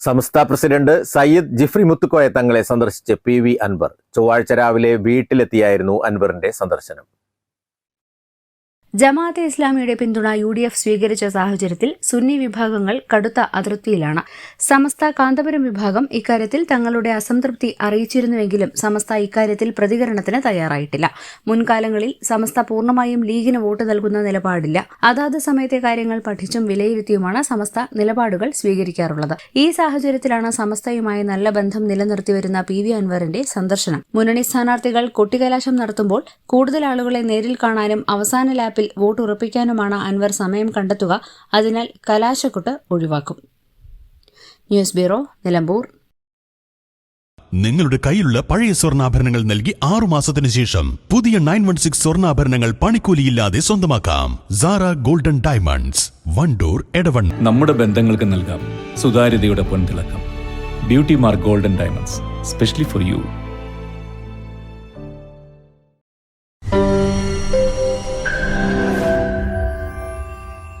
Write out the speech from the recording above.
സംസ്ഥാന പ്രസിഡന്റ് സയ്യിദ് ജിഫ്രി മുത്തുക്കോയ തങ്ങളെ സന്ദർശിച്ച് പി വി അൻവർ ചൊവ്വാഴ്ച രാവിലെ വീട്ടിലെത്തിയായിരുന്നു അൻവറിന്റെ സന്ദർശനം ജമാഅത്തെ ഇസ്ലാമിയുടെ പിന്തുണ യു ഡി എഫ് സ്വീകരിച്ച സാഹചര്യത്തിൽ സുന്നി വിഭാഗങ്ങൾ കടുത്ത അതൃപ്തിയിലാണ് സമസ്ത കാന്തപുരം വിഭാഗം ഇക്കാര്യത്തിൽ തങ്ങളുടെ അസംതൃപ്തി അറിയിച്ചിരുന്നുവെങ്കിലും സമസ്ത ഇക്കാര്യത്തിൽ പ്രതികരണത്തിന് തയ്യാറായിട്ടില്ല. മുൻകാലങ്ങളിൽ സമസ്ത പൂർണമായും ലീഗിന് വോട്ട് നൽകുന്ന നിലപാടില്ല. അതാത് സമയത്തെ കാര്യങ്ങൾ പഠിച്ചും വിലയിരുത്തിയുമാണ് സമസ്ത നിലപാടുകൾ സ്വീകരിക്കാറുള്ളത്. ഈ സാഹചര്യത്തിലാണ് സമസ്തയുമായി നല്ല ബന്ധം നിലനിർത്തിവരുന്ന പി വി അൻവറിന്റെ സന്ദർശനം. മുന്നണി സ്ഥാനാർത്ഥികൾ കൊട്ടിക്കലാശം നടത്തുമ്പോൾ കൂടുതൽ ആളുകളെ നേരിൽ കാണാനും അവസാന ലാപ്പിൽ വോട്ട് ഉറപ്പിക്കാനുമാണ് അൻവർ സമയം കണ്ടെത്തുക. അതിനാൽ കലാശക്കൊട്ട് ഒഴിവാക്കും. News bureau Nilambur. നിങ്ങളുടെ കയ്യിലുള്ള പഴയ സ്വർണാഭരണങ്ങൾ നൽകി ആറു മാസത്തിന് ശേഷം പുതിയ നയൻ വൺ സിക്സ് സ്വർണാഭരണങ്ങൾ പണിക്കൂലിയില്ലാതെ സ്വന്തമാക്കാം. Sara golden diamonds Wandoor Edavanna. നമ്മുടെ ബന്ധങ്ങൾക്ക് നൽകാം. സുതാര്യതയുടെ പൊൻതിളക്കം. Beauty mark golden diamonds specially for you.